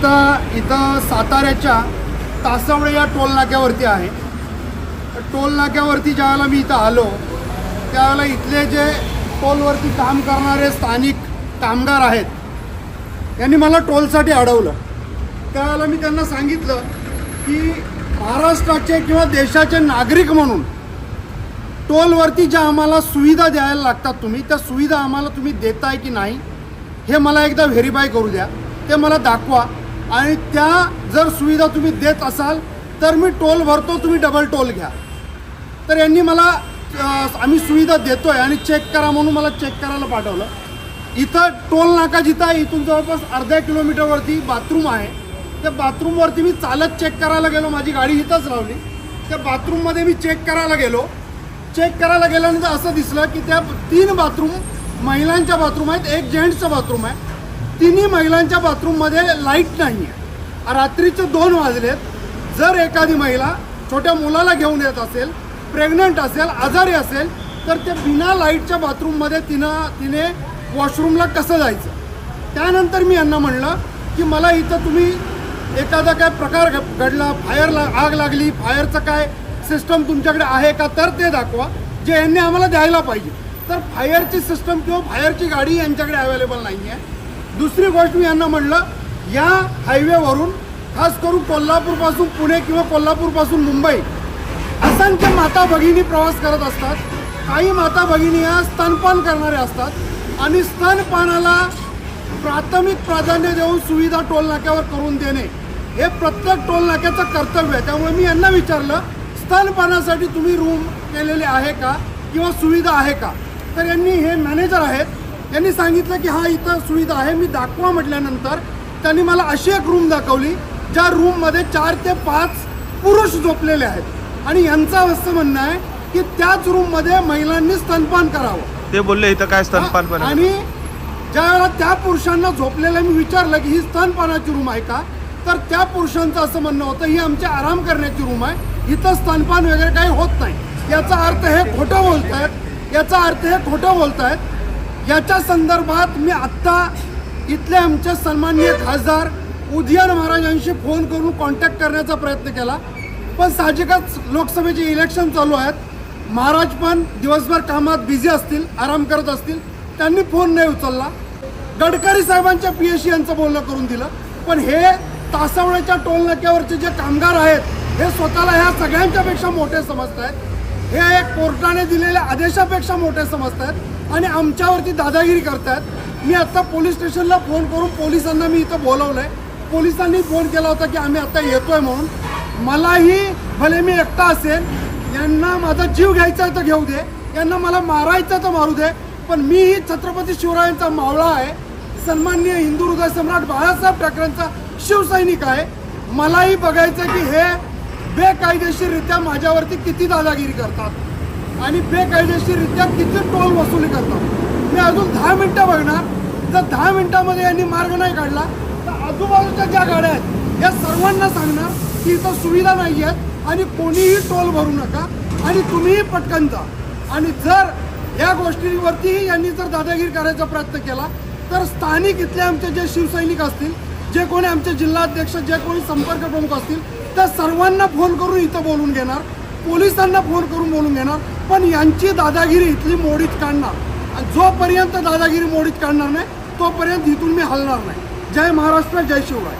आता इथं साताऱ्याच्या तासवडे या टोल नाक्यावरती आहे. टोल नाक्यावरती ज्यावेळेला मी इथं आलो त्यावेळेला इथले जे टोलवरती काम करणारे स्थानिक कामगार आहेत यांनी मला टोलसाठी अडवलं. त्यावेळेला मी त्यांना सांगितलं की महाराष्ट्राचे किंवा देशाचे नागरिक म्हणून टोलवरती ज्या आम्हाला सुविधा द्यायला लागतात तुम्ही त्या सुविधा आम्हाला तुम्ही देताय की नाही हे मला एकदा व्हेरीफाय करू द्या. ते मला दाखवा. आणि त्या जर सुविधा तुम्ही देत असाल तर मी टोल भरतो तुम्ही डबल टोल घ्या. तर यांनी मला आम्ही सुविधा देतो आहे आणि चेक करा म्हणून मला चेक करायला पाठवलं. इथं टोल नाका जिथं आहे इथून जवळपास अर्ध्या किलोमीटरवरती बाथरूम आहे. त्या बाथरूमवरती मी चालत चेक करायला गेलो माझी गाडी इथंच लावली. त्या बाथरूममध्ये मी चेक करायला गेलो. चेक करायला गेल्यानंतर असं दिसलं की त्या तीन बाथरूम महिलांच्या बाथरूम आहेत एक जेंट्सचं बाथरूम आहे. तिन्ही महिलांच्या बाथरूममध्ये लाइट नाही आहे रात्रीचे दोन वाजलेत. जर एखादी महिला छोट्या मुलाला घेऊन येत असेल प्रेग्नंट असेल आजारी असेल तर ते बिना लाईटच्या बाथरूममध्ये तिनं तिने वॉशरूमला कसं जायचं? त्यानंतर मी यांना म्हणलं की मला इथं तुम्ही एखादा काय प्रकार घडला घडला फायरला आग लागली फायरचं काय सिस्टम तुमच्याकडे आहे का तर ते दाखवा जे यांनी आम्हाला द्यायला पाहिजे. तर फायरची सिस्टम किंवा फायरची गाडी यांच्याकडे अवेलेबल नाही आहे दुसरी गोष्ट मी यांना म्हणलं या हायवेवरून खास करून कोल्हापूरपासून पुणे किंवा कोल्हापूरपासून मुंबई असंख्य माता भगिनी प्रवास करत असतात. काही माता भगिनी या स्तनपान करणाऱ्या असतात आणि स्तनपानाला प्राथमिक प्राधान्य देऊन सुविधा टोल नाक्यावर करून देणे हे प्रत्येक टोल नाक्याचं कर्तव्य आहे. त्यामुळे मी यांना विचारलं स्तनपानासाठी तुम्ही रूम केलेले आहे का? किंवा सुविधा आहे का? तर यांनी हे मॅनेजर आहेत यांनी सांगितलं की हा इथं सुविधा आहे मी दाखवा म्हटल्यानंतर त्यांनी मला अशी एक रूम दाखवली ज्या रूममध्ये चार ते पाच पुरुष झोपलेले आहेत. आणि यांचं असं म्हणणं आहे की त्याच रूममध्ये महिलांनी स्तनपान करावं. ते बोलले इथं काय स्तनपान पण. आणि ज्या वेळेला त्या पुरुषांना झोपलेलं मी विचारलं की ही स्तनपानाची रूम आहे का? तर त्या पुरुषांचं असं म्हणणं होतं ही आमची आराम करण्याची रूम आहे इथं स्तनपान वगैरे काही होत नाही. याचा अर्थ हे खोटं बोलतायत याचा अर्थ हे खोटं बोलतायत याच्या संदर्भात मी आत्ता इथले आमचे सन्माननीय खासदार उदयन महाराजांशी फोन करून कॉन्टॅक्ट करण्याचा प्रयत्न केला. पण साहजिकच लोकसभेचे इलेक्शन चालू आहेत. महाराज पण दिवसभर कामात बिझी असतील आराम करत असतील. त्यांनी फोन नाही उचलला. गडकरी साहेबांच्या पी एस यांचं बोलणं करून दिलं. पण हे तासावण्याच्या टोल नाक्यावरचे जे कामगार आहेत हे स्वतःला ह्या सगळ्यांच्यापेक्षा मोठे समजत आहेत हे एक कोर्टाने दिलेल्या आदेशापेक्षा मोठे समजत आहेत आणि आमच्यावरती दादागिरी करतात. मी आता पोलीस स्टेशनला फोन करून पोलिसांना मी इथं बोलवलंय. पोलिसांनी फोन केला होता की आम्ही आता येतोय म्हणून. मलाही भले मी एकटा असेल यांना माझा जीव घ्यायचा आहे तर घेऊ दे. यांना मला मारायचं तर मारू दे. पण मीही छत्रपती शिवरायांचा मावळा आहे. सन्माननीय हिंदू हृदय सम्राट बाळासाहेब ठाकरेंचा शिवसैनिक आहे. मलाही बघायचं की हे बेकायदेशीररित्या माझ्यावरती किती दादागिरी करतात? आणि बेकायदेशीररित्या किती टोल वसुली करतात? मी अजून दहा मिनटं बघणार. जर दहा मिनटामध्ये यांनी मार्ग नाही काढला तर आजूबाजूच्या ज्या गाड्या आहेत या सर्वांना सांगणार की इथं सुविधा नाही आहेत आणि कोणीही टोल भरू नका आणि तुम्हीही पटकन जा. आणि जर या गोष्टीवरतीही यांनी जर दादागिरी करायचा प्रयत्न केला तर स्थानिक इथले आमचे जे शिवसैनिक असतील जे कोणी आमचे जिल्हाध्यक्ष जे कोणी संपर्क प्रमुख असतील त्या सर्वांना फोन करून इथं बोलून घेणार पोलिसांना फोन करून बोलून घेणार पण यांची दादागिरी इथली मोडीत काढणार. जोपर्यंत दादागिरी मोडीत काढणार नाही तोपर्यंत इथून मी हलणार नाही. जय महाराष्ट्र जय शिवराय.